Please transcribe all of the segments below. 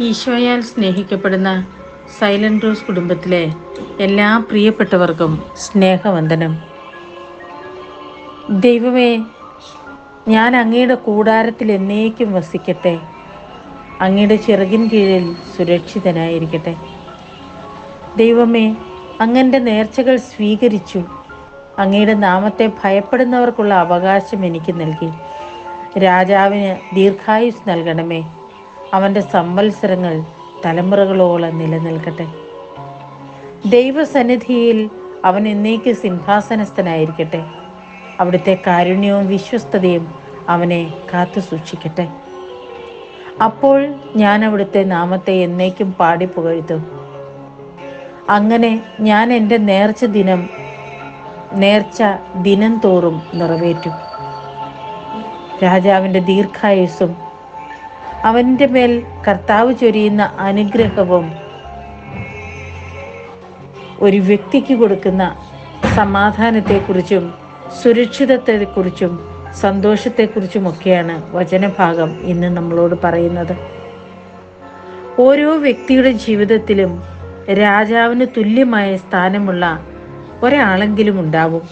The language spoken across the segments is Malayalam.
ഈശോയാൽ സ്നേഹിക്കപ്പെടുന്ന സൈലന്റ് റോസ് കുടുംബത്തിലെ എല്ലാ പ്രിയപ്പെട്ടവർക്കും സ്നേഹവന്ദനം. ദൈവമേ ഞാൻ അങ്ങയുടെ കൂടാരത്തിൽ എന്നേക്കും വസിക്കട്ടെ. അങ്ങയുടെ ചിറകിൻ കീഴിൽ സുരക്ഷിതനായിരിക്കട്ടെ. ദൈവമേ അങ്ങന്റെ നേർച്ചകൾ സ്വീകരിച്ചു. അങ്ങയുടെ നാമത്തെ ഭയപ്പെടുന്നവർക്കുള്ള അവകാശം എനിക്ക് നൽകി. രാജാവിന് ദീർഘായുസ് നൽകണമേ. അവന്റെ സംവത്സരങ്ങൾ തലമുറകളോളം നിലനിൽക്കട്ടെ. ദൈവസന്നിധിയിൽ അവൻ എന്നേക്ക് സിംഹാസനസ്ഥനായിരിക്കട്ടെ. അവിടുത്തെ കാരുണ്യവും വിശ്വസ്തതയും അവനെ കാത്തു സൂക്ഷിക്കട്ടെ. അപ്പോൾ ഞാൻ അവിടുത്തെ നാമത്തെ എന്നേക്കും പാടി പുകഴ്ത്തും. അങ്ങനെ ഞാൻ എന്റെ നേർച്ച ദിനം നേർച്ച ദിനം തോറും നിറവേറ്റും. രാജാവിന്റെ ദീർഘായുസ്സും അവന്റെ മേൽ കർത്താവ് ചൊരിയുന്ന അനുഗ്രഹവും ഒരു വ്യക്തിക്ക് കൊടുക്കുന്ന സമാധാനത്തെക്കുറിച്ചും സുരക്ഷിതത്വത്തെക്കുറിച്ചും സന്തോഷത്തെക്കുറിച്ചുമൊക്കെയാണ് വചനഭാഗം ഇന്ന് നമ്മളോട് പറയുന്നത്. ഓരോ വ്യക്തിയുടെ ജീവിതത്തിലും രാജാവിന് തുല്യമായ സ്ഥാനമുള്ള ഒരാളെങ്കിലും ഉണ്ടാവും.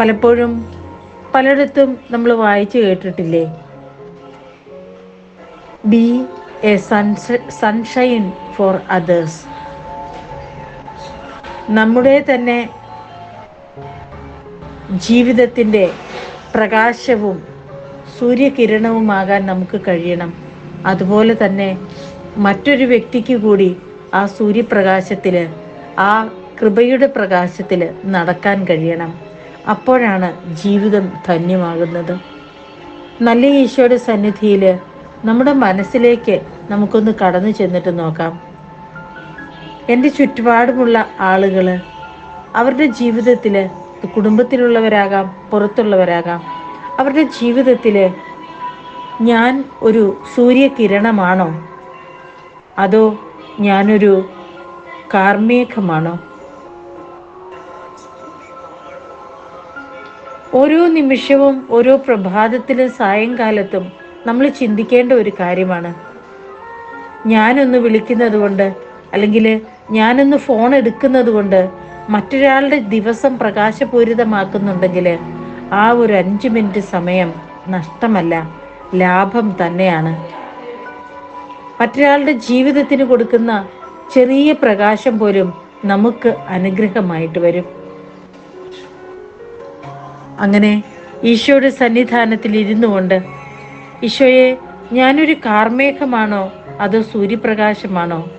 പലപ്പോഴും പലയിടത്തും നമ്മൾ വായിച്ചു കേട്ടിട്ടില്ലേ? Be a sunshine for others നമ്മുടെ തന്നെ ജീവിതത്തിന്റെ പ്രകാശവും സൂര്യകിരണവുമാകാൻ നമുക്ക് കഴിയണം. അതുപോലെ തന്നെ മറ്റൊരു വ്യക്തിക്ക് കൂടി ആ സൂര്യപ്രകാശത്തിൽ ആ കൃപയുടെ പ്രകാശത്തിൽ നടക്കാൻ കഴിയണം. അപ്പോഴാണ് ജീവിതം ധന്യമാകുന്നത്. നല്ല ഈശോയുടെ സന്നിധിയിൽ നമ്മുടെ മനസ്സിലേക്ക് നമുക്കൊന്ന് കടന്നു ചെന്നിട്ട് നോക്കാം. എന്റെ ചുറ്റുപാടുമുള്ള ആളുകൾ അവരുടെ ജീവിതത്തിൽ കുടുംബത്തിലുള്ളവരാകാം പുറത്തുള്ളവരാകാം. അവരുടെ ജീവിതത്തിൽ ഞാൻ ഒരു സൂര്യകിരണമാണോ? അതോ ഞാനൊരു കാർമേഘമാണോ? ഓരോ നിമിഷവും ഓരോ പ്രഭാതത്തിലും സായങ്കാലത്തും നമ്മൾ ചിന്തിക്കേണ്ട ഒരു കാര്യമാണ്. ഞാനൊന്ന് വിളിക്കുന്നത് കൊണ്ട് അല്ലെങ്കിൽ ഞാനൊന്ന് ഫോൺ എടുക്കുന്നത് കൊണ്ട് മറ്റൊരാളുടെ ദിവസം പ്രകാശപൂരിതമാക്കുന്നുണ്ടെങ്കിൽ ആ ഒരു അഞ്ച് മിനിറ്റ് സമയം നഷ്ടമല്ല ലാഭം തന്നെയാണ്. മറ്റൊരാളുടെ ജീവിതത്തിന് കൊടുക്കുന്ന ചെറിയ പ്രകാശം പോലും നമുക്ക് അനുഗ്രഹമായിട്ട് വരും. അങ്ങനെ ഈശോയുടെ സന്നിധാനത്തിൽ ഇരുന്നു കൊണ്ട് ഈശോയെ ഞാനൊരു കാർമേഘമാണോ? അതോ സൂര്യപ്രകാശമാണോ?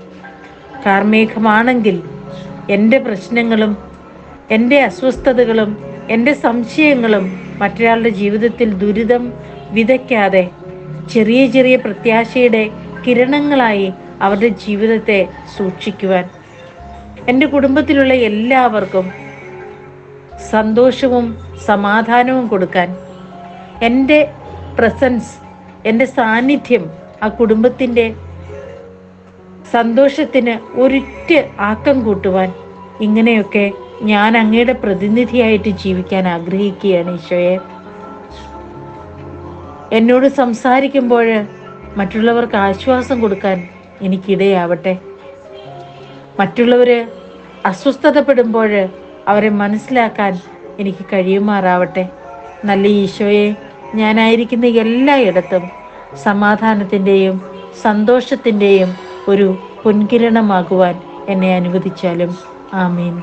കാർമേഘമാണെങ്കിൽ എന്റെ പ്രശ്നങ്ങളും എന്റെ അസ്വസ്ഥതകളും എന്റെ സംശയങ്ങളും മറ്റൊരാളുടെ ജീവിതത്തിൽ ദുരിതം വിതയ്ക്കാതെ ചെറിയ ചെറിയ പ്രത്യാശയുടെ കിരണങ്ങളായി അവരുടെ ജീവിതത്തെ സൂക്ഷിക്കുവാൻ എന്റെ കുടുംബത്തിലുള്ള എല്ലാവർക്കും സന്തോഷവും സമാധാനവും കൊടുക്കാൻ എന്റെ പ്രസൻസ് എന്റെ സാന്നിധ്യം ആ കുടുംബത്തിന്റെ സന്തോഷത്തിന് ഒരിറ്റ് ആക്കം കൂട്ടുവാൻ ഇങ്ങനെയൊക്കെ ഞാൻ അങ്ങയുടെ പ്രതിനിധിയായിട്ട് ജീവിക്കാൻ ആഗ്രഹിക്കുകയാണ് ഈശോയെ. എന്നോട് സംസാരിക്കുമ്പോൾ മറ്റുള്ളവർക്ക് ആശ്വാസം കൊടുക്കാൻ എനിക്കിടയാവട്ടെ മറ്റുള്ളവർ അസ്വസ്ഥതപ്പെടുമ്പോൾ അവരെ മനസ്സിലാക്കാൻ എനിക്ക് കഴിയുമാറാവട്ടെ. നല്ല ഈശോയെ ഞാനായിരിക്കുന്ന എല്ലായിടത്തും സമാധാനത്തിന്റെയും സന്തോഷത്തിന്റെയും ഒരു പൊൻകിരണമാകുവാൻ എന്നെ അനുവദിച്ചാലും. ആമീൻ.